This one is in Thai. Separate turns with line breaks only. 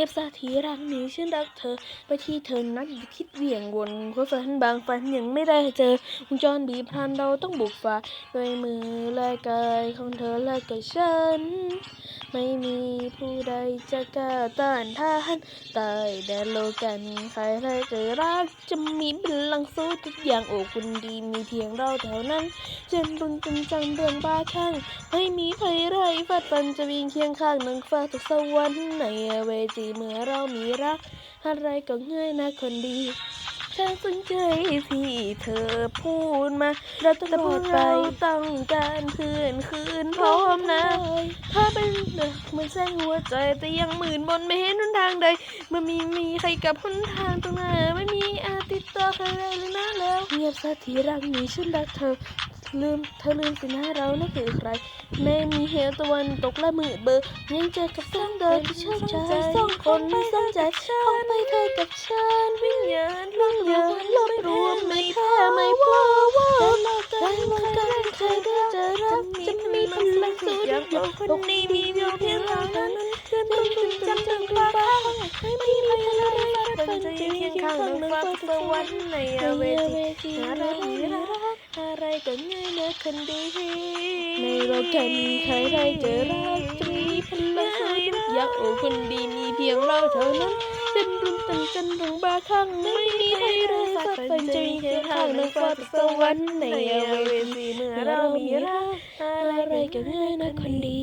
งียบซะทีรักนี้ฉันรักเธอ ไปที่เธอนัดคิดเหวี่ยงวนเพราฝันบางฝันยังไม่ได้เจอวงจรบีบพันเราต้องบุกฝ่าด้วยมือและกายของเธอและกับฉัน ไม่มีผู้ใดจะกล้าต้านทานตายแดนโลกันใครใครจะรักจะมีพลังสู้ทุกอย่างโอ้คุณดีมีเพียงเราเท่านั้นเจนรุนจนจังเรื่องบ้าคลั่งไม่มีใครไรฟัดฟันจะวิ่งเคียงข้างนังฟ้าจากสวรรค์ในเวทีเมื่อเรามีรัก อะไรก็ง่ายนะคนดีฉันสนใจที่เธอพูดมาเราต้องพูดไปต้องการเพื่อนคืนพร้อมนะ ถ้าเป็นเดกเหมือนแสงหัวใจแต่ยังหมื่นบนไม่เห็นหนทางใดมื่อมีมีใครกับหนทางตรงหน้าไม่มีอาติดต่อใครเลยนะแล้วเงียบซะทีรักนี้ฉันรักเธอลืมเธอลืมสินะเรานั่นคือใครแม้มีเหวตะวันตกและมืดเบอร์ยังเจอกับแสงเดินที่ชื่นใจ คนไม่สนใจคงไปเธอกับฉันวิญญาณรวมเยือนรวบรวมไม่แพ้ไม่พอว่าได้มากันใครได้จะรักจะมีพลังสุดย่างคนนี้มีเพียงเพียงเราเท่านั้นเพื่อนต้องคุณจำถึงบ้าไม่มีใครอะไรฝันจะยืนเคียงข้างหนึ่งฟ้าสวรรค์ในเวทีอะไรรักอะไรก็ง่ายนะคนดีในโลกกันใครได้จะรัก พลังสุดอยากโอคนดีมีเพียงเราเท่านั้นเต้นรุนตันจันรุงบาคลั่งไม่มีใครได้สักคนจะมีเคียงข้างหนึ่งฟ้าสวรรค์ในเวซีเมื่อเรามีรักอะไรก็ง่ายนะคนดี